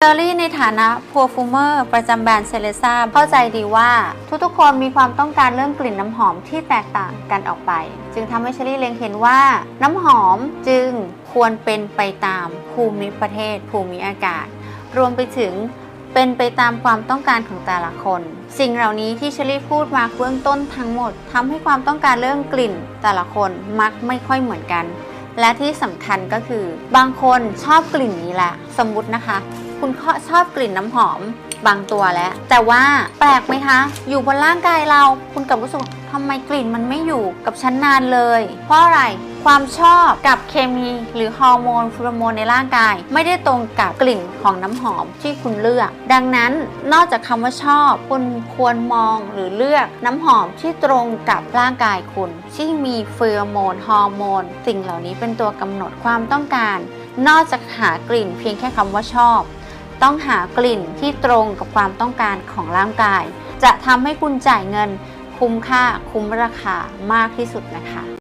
เชอรี่ในฐานะพัวฟูเมอร์ประจำแบรนด์เซเลซ่าเข้าใจดีว่าทุกๆคนมีความต้องการเรื่องกลิ่นน้ำหอมที่แตกต่างกันออกไป จึงทำให้เชอรี่เล็งเห็นว่า น้ำหอมจึงควรเป็นไปตามภูมิประเทศ ภูมิอากาศ รวมไปถึงเป็นไปตามความต้องการของแต่ละคน สิ่งเหล่านี้ที่เชอรี่พูดมาเบื้องต้นทั้งหมดทำให้ความต้องการเรื่องกลิ่น แต่ละคนมักไม่ค่อยเหมือนกัน และที่สำคัญก็คือ บางคนชอบกลิ่นนี้แหละสมมตินะคะ คุณชอบกลิ่นน้ำหอมบางตัวแล้ว แต่ว่าแปลกไหมคะ อยู่บนร่างกายเราคุณกับรู้สึกทำไมกลิ่นมันไม่อยู่กับฉันนานเลย เพราะอะไรความชอบกับเคมีหรือฮอร์โมนฟีโรโมนในร่างกาย ไม่ได้ตรงกับกลิ่นของน้ำหอมที่คุณเลือก ดังนั้นนอกจากคำว่าชอบ คุณควรมองหรือเลือกน้ำหอมที่ตรงกับร่างกายคุณที่มีฟีโรโมนฮอร์โมนสิ่งเหล่านี้เป็นตัวกำหนดความต้องการ นอกจากหากลิ่นเพียงแค่คำว่าชอบ ต้องหากลิ่นที่ตรงกับความต้องการของร่างกาย จะทำให้คุณจ่ายเงินคุ้มค่าคุ้มราคามากที่สุดนะคะ